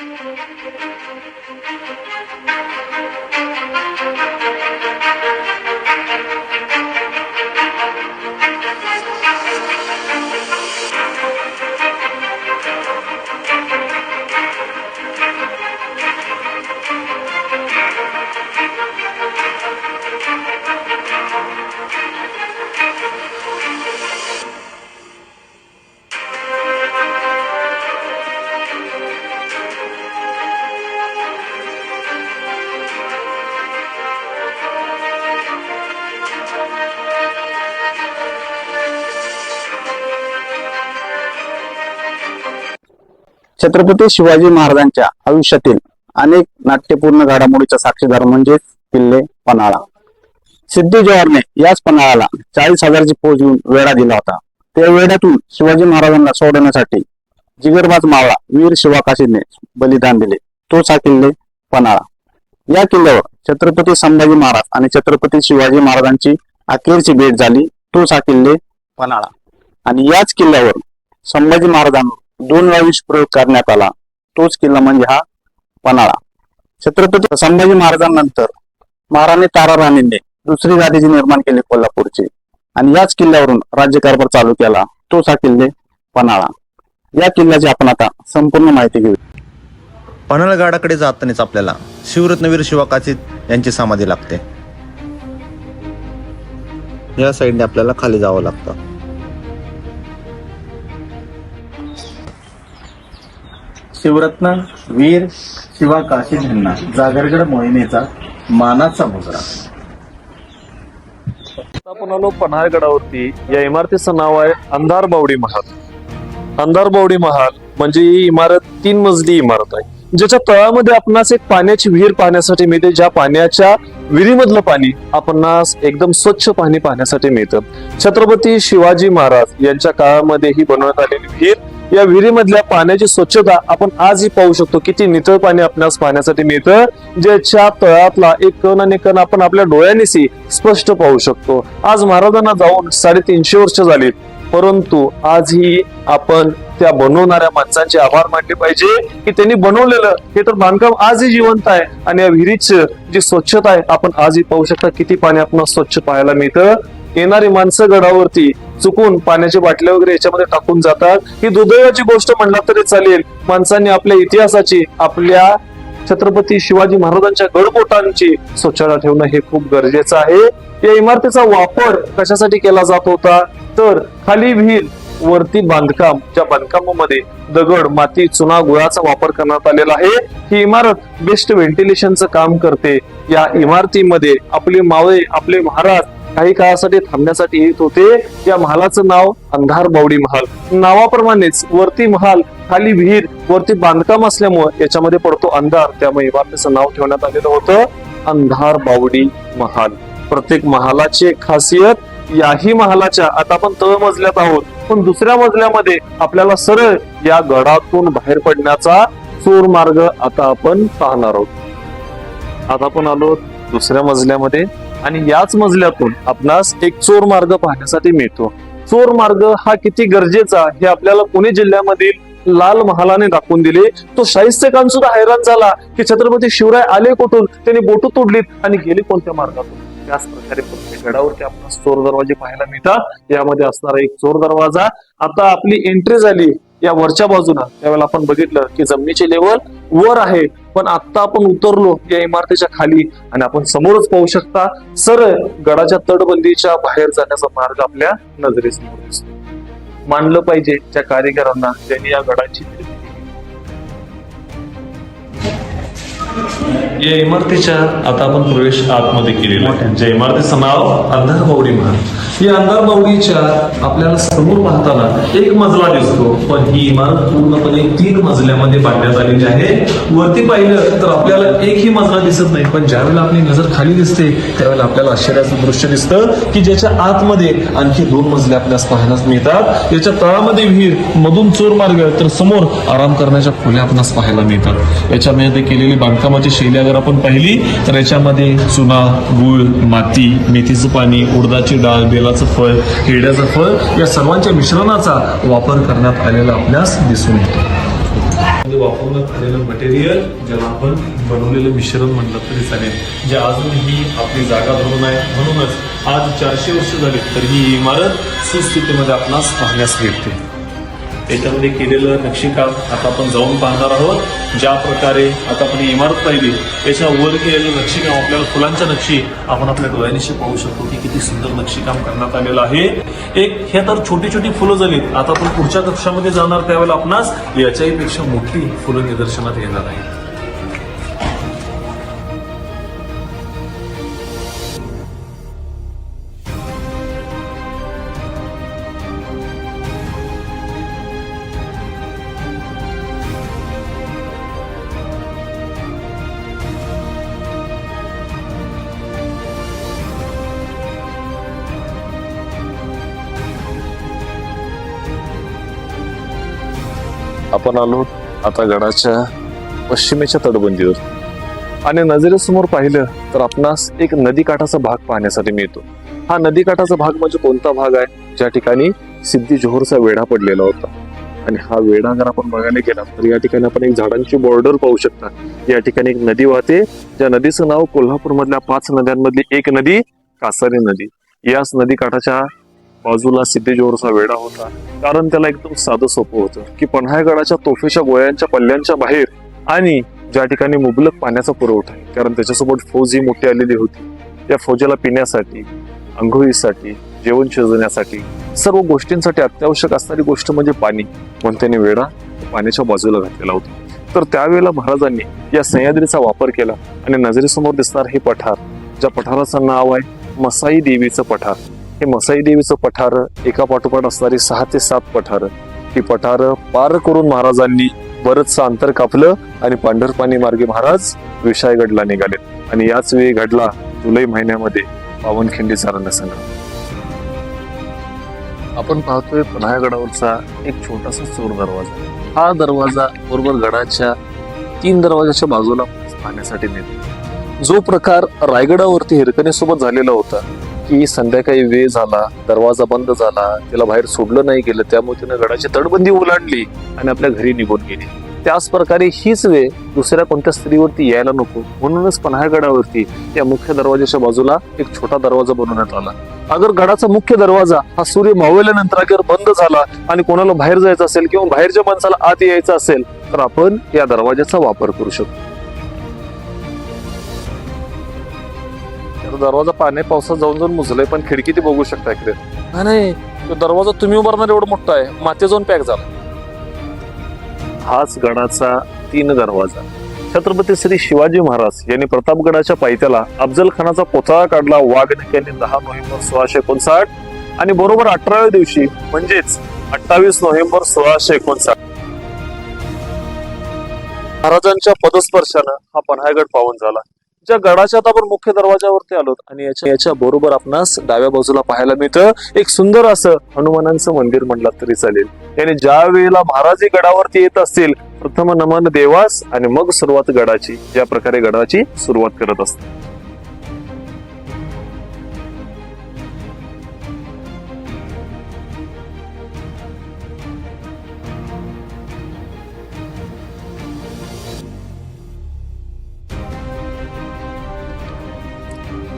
Thank you. Chhatrapati Shivaji महाराजांच्या आयुष्यातील अनेक नाट्यपूर्ण घडामोडीचा साक्षीदार म्हणजेच किल्ले पन्हाळा. सिद्धू जवाहरने याच पन्हाळाला चाळीस हजारची फौज घेऊन वेढा दिला होता. त्या वेढ्यातून शिवाजी महाराजांना सोडवण्यासाठी जिगरबाज मावळा वीर शिवाकाशीने बलिदान दिले. तोच हा किल्ले पन्हाळा. या किल्ल्यावर छत्रपती संभाजी महाराज आणि छत्रपती शिवाजी महाराजांची अखेरची भेट झाली. तोच हा किल्ले पन्हाळा. आणि याच किल्ल्यावर संभाजी महाराजांवर दोन वेळा प्रयोग करण्यात आला. तोच किल्ला म्हणजे हा पन्हाळा. छत्रपती संभाजी महाराजांनंतर महाराणी तारा राणींनी दुसरी गादीची निर्माण केली कोल्हापूरची. आणि याच किल्ल्यावरून राज्यकारभार चालू केला. तोच हा किल्ले पन्हाळा. या किल्ल्याची आपण आता संपूर्ण माहिती घेऊ. पन्हाळगडाकडे जातानाच आपल्याला शिवरत्नवीर शिवाकाचित यांची समाधी लागते. या साईडने आपल्याला खाली जावं लागतं. शिवरत्न वीर शिवा काशी यांना जागरगड मोहिमेचा मानाचा मुजरा आपण आलो पन्हाळगडावरती या इमारतीचं नाव आहे अंधार बावडी महाल. अंधार बावडी महाल म्हणजे ही इमारत तीन मजली इमारत आहे. ज्याच्या तळामध्ये आपणास एक पाण्याची विहीर पाहण्यासाठी मिळते ज्या पाण्याच्या विहिरीमधलं पाणी आपणास एकदम स्वच्छ पाणी पाहण्यासाठी मिळतं. छत्रपती शिवाजी महाराज यांच्या काळामध्ये ही बनवण्यात आलेली विहीर या विहिरीमधल्या पाण्याची स्वच्छता आपण आजही पाहू शकतो. किती नितळ पाणी आपणास पाहण्यासाठी मिळतं. ज्याच्या तळातला एक कण आणि कण आपण आपल्या डोळ्यांनीही स्पष्ट पाहू शकतो. आज महाराजांना जाऊन साडेतीनशे वर्ष झाली. परंतु आजही आपण त्या बनवणाऱ्या माणसांचे आभार मानले पाहिजे की त्यांनी बनवलेलं हे तर बांधकाम आजही जिवंत आहे आणि या विहिरीच जी स्वच्छता आहे आपण आजही पाहू शकता किती पाणी आपण स्वच्छ पाहायला मिळतं. येणारी माणसं गडावरती चुकून पाण्याच्या बाटल्या वगैरे याच्यामध्ये टाकून जातात. ही दुर्दैवाची गोष्ट म्हणला तरी चालेल. माणसांनी आपल्या इतिहासाची आपल्या छत्रपती शिवाजी महाराजांच्या गडकोटांची स्वच्छता ठेवणं हे खूप गरजेचं आहे. या इमारतीचा वापर कशासाठी केला जात होता? तर खाली विहीर वरती बांधकाम. ज्या बांधकामामध्ये दगड माती चुना गुळाचा वापर करण्यात आलेला आहे ही इमारत बेस्ट व्हेंटिलेशनचं काम करते. या इमारतीमध्ये आपले मावळे आपले महाराज काही काळासाठी थांबण्यासाठी येत होते. या महालाचं नाव अंधार बावडी महाल. नावाप्रमाणेच वरती महाल खाली विहीर वरती बांधकाम असल्यामुळे याच्यामध्ये पडतो अंधार. त्यामुळे इमारतीचं नाव ठेवण्यात आलेलं होतं अंधार बावडी महाल. प्रत्येक महालाची एक खासियत याही महालाच्या आता आपण तळ मजल्यात आहोत. पण दुसऱ्या मजल्यामध्ये आपल्याला सरळ या गडातून बाहेर पडण्याचा चोर मार्ग आता आपण पाहणार आहोत. आता आपण आलो दुसऱ्या मजल्यामध्ये. आणि याच मजल्यातून आपणास एक चोर मार्ग पाहण्यासाठी मिळतो. चोर मार्ग हा किती गरजेचा हे आपल्याला पुणे जिल्ह्यामधील लाल महालाने दाखवून दिले. तो शाहिस्तेखान सुद्धा हैराण झाला की छत्रपती शिवराय आले कुठून? त्यांनी बोट तोडलीत आणि गेले कोणत्या मार्गातून? त्याच प्रकारे प्रत्येक गडावरती आपणास चोर दरवाजे पाहायला मिळतात. यामध्ये असणारा एक चोर दरवाजा. आता आपली एंट्री झाली या वरच्या बाजूला. त्यावेळेला आपण बघितलं की जमिनीचे लेवल वर आहे. पण आता आपण उतरलो या इमारतीच्या खाली आणि आपण समोरच पाहू शकता सरळ गडाच्या तटबंदीच्या बाहेर जाण्याचा मार्ग आपल्या नजरेसमोर दिसतो. मानलं पाहिजे त्या कारिगरांना त्यांनी या गडाची या इमारतीच्या आता आपण प्रवेश आतमध्ये केलेला आहे. ज्या इमारतीचं नाव अंधार बावडी महाल या अंधार बावडीच्या आपल्याला समोर पाहताना एक मजला दिसतो. पण ही इमारत पूर्णपणे तीन मजल्यामध्ये बांधण्यात आलेली आहे. वरती पाहिलं तर आपल्याला एकही मजला दिसत नाही. पण ज्यावेळेला आपली नजर खाली दिसते त्यावेळेला आपल्याला आश्चर्याचं दृश्य दिसतं की ज्याच्या आतमध्ये आणखी दोन मजले आपल्यास पाहण्यास मिळतात. याच्या तळामध्ये विहीर मधून चोर मार्ग तर समोर आराम करण्याच्या खोल्या आपणास पाहायला मिळतात. याच्यामध्ये केलेली बांधकामाची शैली अगर आपण पाहिली तर याच्यामध्ये चुना गुळ माती मेथीचं पाणी उडदाची डाळ बेलाचं फळ हिरड्याचं फळ या सर्वांच्या मिश्रणाचा वापर करण्यात आलेला आपल्यास दिसून येतो. म्हणजे वापरण्यात आलेलं मटेरियल ज्याला आपण बनवलेलं मिश्रण म्हणलं तरी चालेल. जे अजूनही आपली जागा धरून आहे. म्हणूनच आज चारशे वर्ष झाली तर ही इमारत सुस्थितीमध्ये आपणास पाहण्यास भेटते. याच्यामध्ये केलेलं नक्षीकाम आता आपण जाऊन पाहणार आहोत. ज्या प्रकारे आता आपण इमारत पाहिली याच्या वर केलेलं नक्षीकाम आपल्याला फुलांच्या नक्षी आपण आपल्या डोळ्यांशी पाहू शकतो की किती सुंदर नक्षीकाम करण्यात आलेलं आहे. एक हे तर छोटी छोटी फुलं झाली आता आपण पुढच्या कक्षामध्ये जाणार त्यावेळेला आपणास याच्याही पेक्षा मोठी फुलं निदर्शनात येणार आहेत. आपण आलो आता गडाच्या पश्चिमेच्या तटबंदीवर. आणि नजरेसमोर पाहिलं तर आपणास एक नदीकाठाचा भाग पाहण्यासाठी मिळतो. हा नदीकाठाचा भाग म्हणजे कोणता भाग आहे? ज्या ठिकाणी सिद्धी जोहरचा वेढा पडलेला होता. आणि हा वेढा जर आपण बघायला गेला तर या ठिकाणी आपण एक झाडांची बॉर्डर पाहू शकता. या ठिकाणी एक नदी वाहते. ज्या नदीचं नाव कोल्हापूरमधल्या पाच नद्यांमधली एक नदी कासारी नदी. याच नदीकाठाच्या बाजूला सिद्धेजोहरचा वेढा होता. कारण त्याला एकदम साधं सोपं होतं की पन्हाळगडाच्या तोफेच्या गोळ्यांच्या पल्ल्यांच्या बाहेर आणि ज्या ठिकाणी मुबलक पाण्याचा पुरवठा आहे. कारण त्याच्यासोबत फौज ही मोठी आलेली होती. त्या फौजेला पिण्यासाठी आंघोळीसाठी जेवण शिजवण्यासाठी सर्व गोष्टींसाठी अत्यावश्यक असणारी गोष्ट म्हणजे पाणी. पण त्याने वेढा पाण्याच्या बाजूला घातलेला होता. तर त्यावेळेला महाराजांनी या सह्याद्रीचा वापर केला आणि नजरेसमोर दिसणार हे पठार ज्या पठाराचं नाव आहे मसाई देवीचं पठार. हे मसाई देवीचं पठार एका पाठोपाठ असणारी सहा ते सात पठार. ही पठार पार करून महाराजांनी बरंचसं अंतर कापलं आणि पांढरपाणी मार्गे महाराज विशाळगडला निघाले आणि याच वेळी घडला जुलै महिन्यामध्ये पावनखिंडीचा रणसंग्राम आपण पाहतोय पन्हाळगडावरचा एक छोटासा चोर दरवाजा. हा दरवाजा बरोबर गडाच्या तीन दरवाजाच्या बाजूला पाहण्यासाठी मिळतो. जो प्रकार रायगडावरती हिरकणीसोबत झालेला होता की संध्याकाळी वेळ झाला दरवाजा बंद झाला तिला बाहेर सोडलं नाही गेलं त्यामुळे तिने गडाची तडबंदी ओलांडली आणि आपल्या घरी निघून गेली. त्याच प्रकारे हीच वेळ दुसऱ्या कोणत्या स्त्रीवरती यायला नको म्हणूनच पन्हाळगडावरती या मुख्य दरवाजाच्या बाजूला एक छोटा दरवाजा बनवण्यात आला. अगर गडाचा मुख्य दरवाजा हा सूर्य मावल्यानंतर अगर बंद झाला आणि कोणाला बाहेर जायचं असेल किंवा बाहेरच्या माणसाला आत यायचं असेल तर आपण या दरवाजाचा वापर करू शकतो. दरवाजा पाणी पावसात जाऊन जाऊन मुजलंय पण खिडकी ती बघू शकता इकडे. नाही, नाही तो दरवाजा तुम्ही उभारणार एवढं मोठा आहे. माते जाऊन पॅक झाला. हाच गडाचा तीन दरवाजा. छत्रपती श्री शिवाजी महाराज यांनी प्रतापगडाच्या पायथ्याला अफजल खानाचा पुतळा काढला. वाघनिक यांनी दहा नोव्हेंबर सोळाशे एकोणसाठ. आणि बरोबर अठराव्या दिवशी म्हणजेच अठ्ठावीस नोव्हेंबर सोळाशे एकोणसाठ. महाराजांच्या पदस्पर्शानं हा पन्हाळगड पावन झाला. ज्या गडाच्या आता आपण मुख्य दरवाजावरती आलो आणि याच्या याच्या बरोबर आपणास डाव्या बाजूला पाहायला मिळतं. एक सुंदर असं हनुमानांचं मंदिर म्हणलं तरी चालेल. याने ज्या वेळेला महाराज गडावरती येत असतील प्रथम नमन देवास आणि मग सुरुवात गडाची. ज्या प्रकारे गडाची सुरुवात करत असतात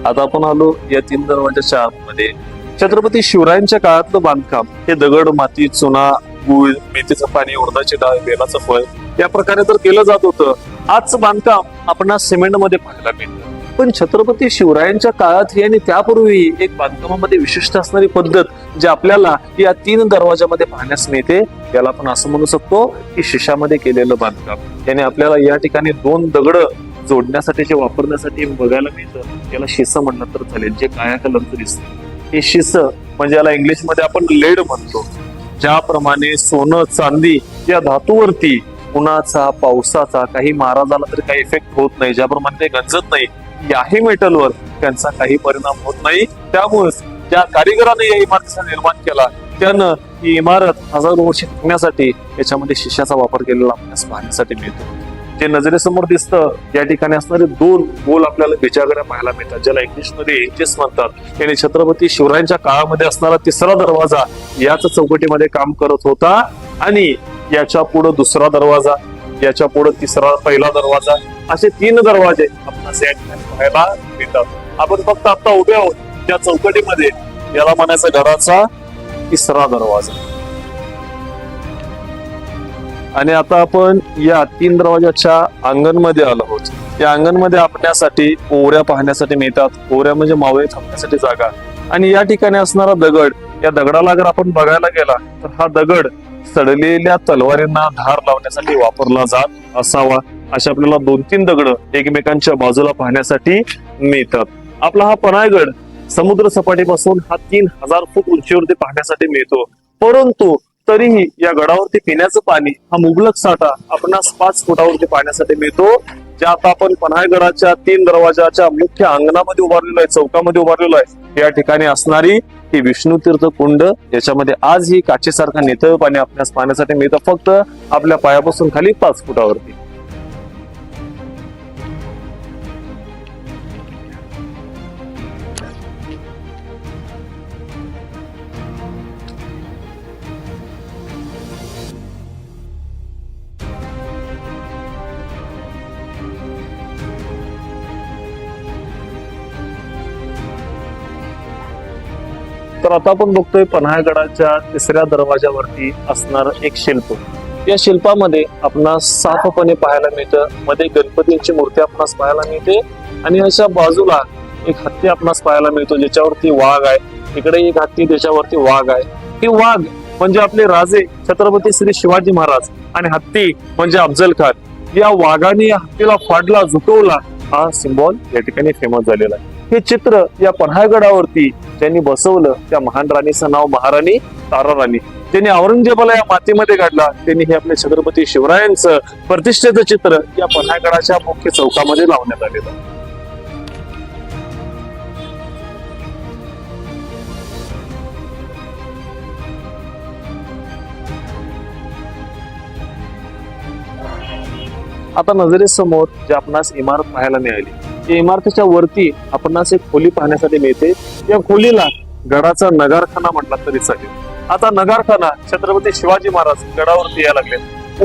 आता आपण आलो या तीन दरवाजाच्या आतमध्ये. छत्रपती शिवरायांच्या काळातलं बांधकाम हे दगड माती चुना गुळ मेथीचं पाणी उडदाची डाळ बेलाचं फळ या प्रकारे तर केलं जात होतं. आजचं बांधकाम आपण सिमेंटमध्ये पाहायला मिळतं. पण छत्रपती शिवरायांच्या काळात आणि त्यापूर्वी एक बांधकामामध्ये विशिष्ट असणारी पद्धत जी आपल्याला या तीन दरवाजामध्ये पाहण्यास मिळते याला आपण असं म्हणू शकतो की शिशामध्ये केलेलं बांधकाम. याने आपल्याला या ठिकाणी दोन दगड जोडण्यासाठी जे वापरण्यासाठी बघायला मिळतं याला शिस म्हणलं तर चालेल. जे काळ्या कलरचं दिसतं. हे शिस म्हणजे याला इंग्लिशमध्ये आपण लेड म्हणतो. ज्याप्रमाणे सोनं चांदी या धातूवरती उन्हाचा पावसाचा काही महाराजाला तरी काही इफेक्ट होत नाही. ज्याप्रमाणे ते गंजत नाही. याही मेटलवर त्यांचा काही परिणाम होत नाही. त्यामुळेच ज्या कारिगराने या इमारतीचा निर्माण केला त्यानं ही इमारत हजारो वर्ष टिकण्यासाठी याच्यामध्ये शिशाचा वापर केलेला आपल्यास पाहण्यासाठी मिळतो. जे नजरेसमोर दिसतं या ठिकाणी असणारे दोन गोल आपल्याला बिजागड्या पाहायला मिळतात. ज्याला इंग्लिश एंजेस म्हणतात. याने छत्रपती शिवरायांच्या काळामध्ये असणारा तिसरा दरवाजा याच चौकटीमध्ये काम करत होता आणि याच्यापुढे दुसरा दरवाजा याच्यापुढे तिसरा पहिला दरवाजा असे तीन दरवाजे आपणास या ठिकाणी पाहायला मिळतात. आपण फक्त आता उभे आहोत. त्या चौकटीमध्ये याला म्हणायचं घराचा तिसरा दरवाजा. आणि आता आपण या तीन दरवाजाच्या अंगणमध्ये आलो आहोत. या अंगणमध्ये आपण्यासाठी ओवऱ्या पाहण्यासाठी मिळतात. ओऱ्या म्हणजे मावळे थांबण्यासाठी जागा. आणि या ठिकाणी असणारा दगड या दगडाला जर आपण बघायला गेला तर हा दगड सडलेल्या तलवारींना धार लावण्यासाठी वापरला जात असावा. अशा आपल्याला दोन तीन दगड एकमेकांच्या बाजूला पाहण्यासाठी मिळतात. आपला हा पनायगड समुद्र सपाटीपासून हा तीन हजार फूट उंचीवरती पाहण्यासाठी मिळतो. परंतु तरीही या गडावरती पिण्याचं पाणी हा मुबलक साठा आपणास पाच फुटावरती पाण्यासाठी मिळतो. ज्या आता आपण पन्हाळगडाच्या तीन दरवाजाच्या मुख्य अंगणामध्ये उभारलेलो आहे चौकामध्ये उभारलेलो आहे या ठिकाणी असणारी ही विष्णू तीर्थ कुंड याच्यामध्ये आज ही काचेसारखा नितळ पाणी आपल्यास पाण्यासाठी मिळतं. फक्त आपल्या पायापासून खाली पाच फुटावरती. तर आता आपण बघतोय पन्हाळगडाच्या तिसऱ्या दरवाजावरती असणार एक शिल्प. या शिल्पामध्ये आपणास साफपणे पाहायला मिळतं. मध्ये गणपतींची मूर्ती आपणास पाहायला मिळते आणि अशा बाजूला एक हत्ती आपणास पाहायला मिळतो ज्याच्यावरती वाघ आहे. इकडे एक हत्ती त्याच्यावरती वाघ आहे. हे वाघ म्हणजे आपले राजे छत्रपती श्री शिवाजी महाराज आणि हत्ती म्हणजे अफजल खान. या वाघाने या हत्तीला फाडला झुकवला. हा सिम्बॉल या ठिकाणी फेमस झालेला आहे. हे चित्र या पन्हाळगडावरती त्यांनी बसवलं. त्या महान राणीचं नाव महाराणी तारा राणी. त्यांनी औरंगजेबाला या मातीमध्ये काढला त्यांनी हे आपल्या छत्रपती शिवरायांचं प्रतिष्ठेचं चित्र या पन्हाळगडाच्या मुख्य चौकामध्ये लावण्यात आलेलं आता नजरेसमोर जे आपणास इमारत पाहायला मिळाली या इमारतीच्या वरती आपणास एक खोली पाहण्यासाठी मिळते. या खोलीला गडाचा नगारखाना म्हटला तरी चालेल. आता नगारखाना छत्रपती शिवाजी महाराज गडावरती यायला लागले.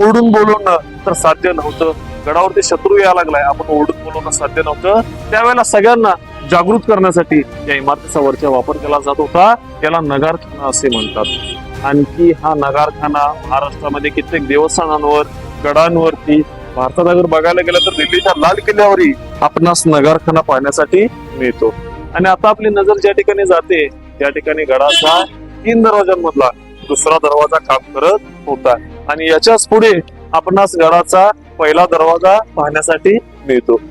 ओरडून बोलवणं तर साध्य नव्हतं. गडावरती शत्रू यायला लागलाय. आपण ओरडून बोलवणं साध्य नव्हतं. त्यावेळेला सगळ्यांना जागृत करण्यासाठी या इमारतीचा वरच्या वापर केला जात होता. याला नगारखाना असे म्हणतात. आणखी हा नगारखाना महाराष्ट्रामध्ये कित्येक देवस्थानांवर गडांवरती भारतात अगर बघायला गेलं तर दिल्लीच्या लाल किल्ल्यावरही आपणास नगारखाना पाहण्यासाठी मिळतो. आणि आता आपली नजर ज्या ठिकाणी जाते त्या ठिकाणी गडाचा तीन दरवाजांमधला दुसरा दरवाजा काम करत होता. आणि याच्याच पुढे आपणास गडाचा पहिला दरवाजा पाहण्यासाठी मिळतो.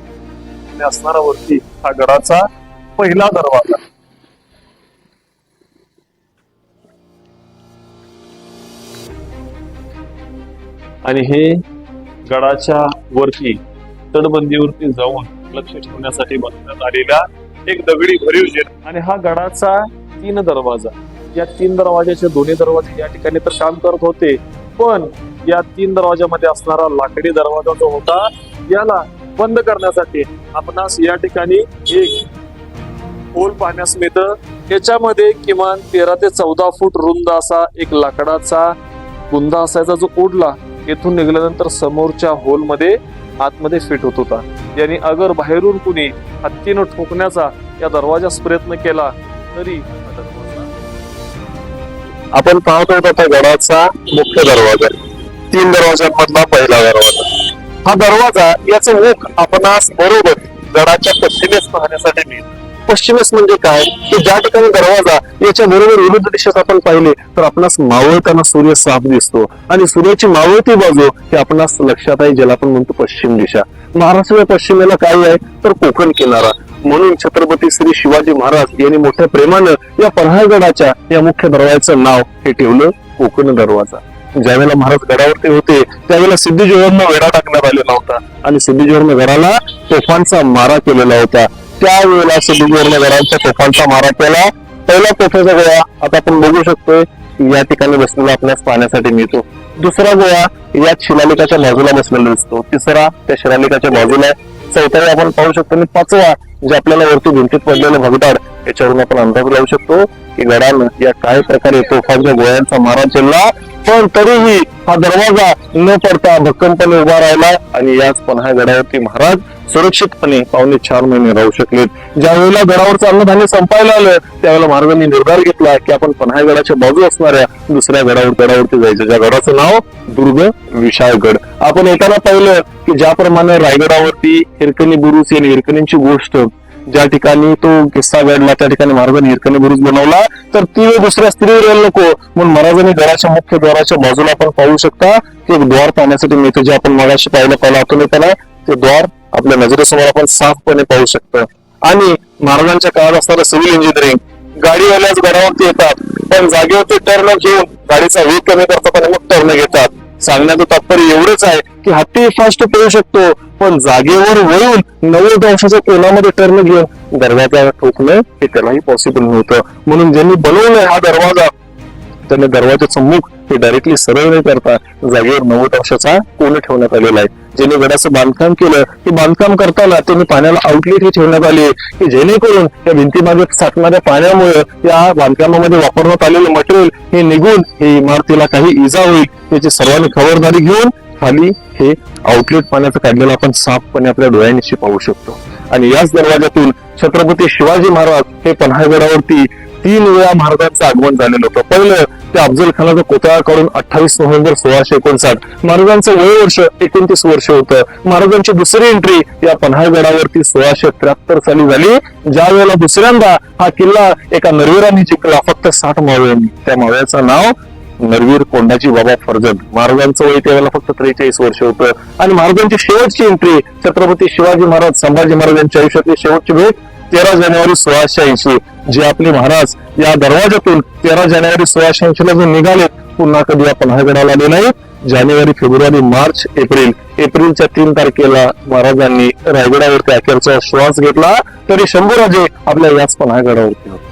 असणारा वरती हा गडाचा पहिला दरवाजा. आणि हे गडाच्या वरती तटबंदीवरती जाऊन लक्ष ठेवण्यासाठी बनवण्यात आलेला एक दगडी भरीव जेल. आणि हा गडाचा तीन दरवाजा. या तीन दरवाजाचे दोन्ही दरवाजे या ठिकाणी तर काम करत होते पण या तीन दरवाजामध्ये असणारा लाकडी दरवाजा जो होता याला बंद करण्यासाठी आपणास या ठिकाणी एक होल पाहण्यास मिळतं. त्याच्यामध्ये किमान तेरा ते चौदा फूट रुंद असा एक लाकडाचा गुंदा असायचा जो उडला. येथून निघाल्यानंतर समोरच्या होलमध्ये आतमध्ये फिट होत होता. यांनी अगर बाहेरून कुणी हत्तीनं ठोकण्याचा या दरवाजास प्रयत्न केला तरी आपण पाहत आहोत आता गडाचा मुख्य दरवाजा. तीन दरवाजांमधला पहिला दरवाजा. हा दरवाजा याचं मुख आपणास बरोबर गडाच्या पश्चिमेस पाहण्यासाठी मिळतो पश्चिमेस म्हणजे काय? की ज्या ठिकाणी दरवाजा याच्या बरोबर विरुद्ध दिशेत आपण पाहिले तर आपणास मावळताना सूर्य साफ दिसतो. आणि सूर्याची मावळती बाजू ही आपणास लक्षात आहे ज्याला आपण म्हणतो पश्चिम दिशा. महाराष्ट्राच्या पश्चिमेला काय आहे तर कोकण किनारा. म्हणून छत्रपती श्री शिवाजी महाराज यांनी मोठ्या प्रेमानं या पन्हाळगडाच्या या मुख्य दरवाजाचं नाव हे ठेवलं कोकण दरवाजा. ज्यावेळेला महाराज गडावरती होते त्यावेळेला सिद्धीजोहरनं वेढा टाकण्यात आलेला होता. आणि सिद्धीजोहरनं गडाला तोफांचा मारा केलेला होता. त्यावेळेला सिद्धीजोहरनं गडाच्या तोफांचा मारा केला पहिला तोफेचा गोळा आता आपण बघू शकतोय. या ठिकाणी बसलेला आपल्यास पाहण्यासाठी मिळतो. दुसरा गोळा या शिलालेखाच्या बाजूला बसलेला दिसतो. तिसरा त्या शिलालेखाच्या बाजूला आहे. चौथा आपण पाहू शकतो. आणि पाचवा जे आपल्याला वरती भिंतीत पडलेलं भगदाड याच्यावरून आपण अंदाज लावू शकतो की गडानं या काही प्रकारे तोफांच्या गोळ्यांचा मारा केला पण तरीही हा दरवाजा न पडता भक्कमपणे उभा राहिला आणि याच पन्हाळ गडावरती महाराज सुरक्षितपणे पावणे चार महिने राहू शकलेत ज्या वेळेला गडावरचं अन्नधान्य संपायला आलं त्यावेळेला महाराजांनी निर्धार घेतला की आपण पन्हाळगडाच्या बाजू असणाऱ्या दुसऱ्या गडावर गडावरती जायचं. ज्या गडाचं नाव दुर्ग विशाळगड. आपण येताना पाहिलं की ज्याप्रमाणे रायगडावरती हिरकणी बुरुस आणि हिरकणींची गोष्ट ज्या ठिकाणी तो किस्सा घडला त्या ठिकाणी महाराजांनी हिरकणी बुरुज बनवला तर ती दुसऱ्या स्त्रीवर नको. म्हणून महाराजांनी घराच्या मुख्य द्वाराच्या बाजूला आपण पाहू शकता की एक द्वार पाहण्यासाठी मिळतं जे आपण मगाशी पाहिलं पाहिलं आतून येताना ते द्वार आपल्या नजरेसमोर आपण साफपणे पाहू शकतो. आणि महाराजांच्या काळात असणारं सिव्हिल इंजिनिअरिंग गाडीवाल्याच घरावरती येतात पण जागेवरती टर्न घेऊन गाडीचा वेग कमी करतात आणि मग टर्न घेतात. सांगण्याचं तात्पर्य एवढंच आहे की हत्ती फास्ट पळू शकतो पण जागेवर वळून नव्वद अंशाच्या कोणामध्ये टर्न घेऊन दरवाजा ठोकणं हे त्यालाही पॉसिबल नव्हतं. म्हणून ज्यांनी बनवलंय हा दरवाजा त्यांनी दरवाजाचं मुख हे डायरेक्टली सरळ न करता जागेवर नव्वद अंशाचा कोण ठेवण्यात आलेला आहे. ज्यांनी गडाचं बांधकाम केलं ते बांधकाम करताना त्यांनी पाण्याला आउटलेट ही ठेवण्यात आली की जेणेकरून या भिंतीमागे साठणाऱ्या पाण्यामुळे या बांधकामामध्ये वापरण्यात आलेलं मटेरियल हे निघून हे इमारतीला काही इजा होईल याची सर्वांनी खबरदारी घेऊन खाली हे आउटलेट पाण्याचं काढलेलं आपण साफपणे आपल्या डोळ्यांशी पाहू शकतो. आणि याच दरवाजातून छत्रपती शिवाजी महाराज हे पन्हाळगडावरती तीन वेळा महाराजांचं आगमन झालेलं होतं. पहिलं ते अफजल खानाचा पुतळा काढून अठ्ठावीस नोव्हेंबर सोळाशे एकोणसाठ महाराजांचं वय वर्ष एकोणतीस वर्ष होतं. महाराजांची दुसरी एंट्री या पन्हाळगडावरती सोळाशे त्र्याहत्तर साली झाली. ज्या वेळेला दुसऱ्यांदा हा किल्ला एका नरवीरांनी जिंकला. फक्त साठ मावळ्यांनी. त्या मावळ्याचं नाव नरवीर कोंडाजी बाबा फर्जद. महाराजांचं वय त्यावेळेला फक्त त्रेचाळीस वर्ष होतं. आणि महाराजांची शेवटची एंट्री छत्रपती शिवाजी महाराज संभाजी महाराजांच्या आयुष्यातली शेवटची भेट तेरा जानेवारी सोळाशे ऐंशी जे आपले महाराज या दरवाजातून तेरा जानेवारी सोळाशे ऐंशी ला जे निघाले पुन्हा कधी आपण पन्हाळगडाला आले नाही? जानेवारी फेब्रुवारी मार्च एप्रिल. एप्रिलच्या तीन तारखेला महाराजांनी रायगडावरती अखेरचा श्वास घेतला. तरी शंभू राजे आपल्या याच पन्हागडावरती होते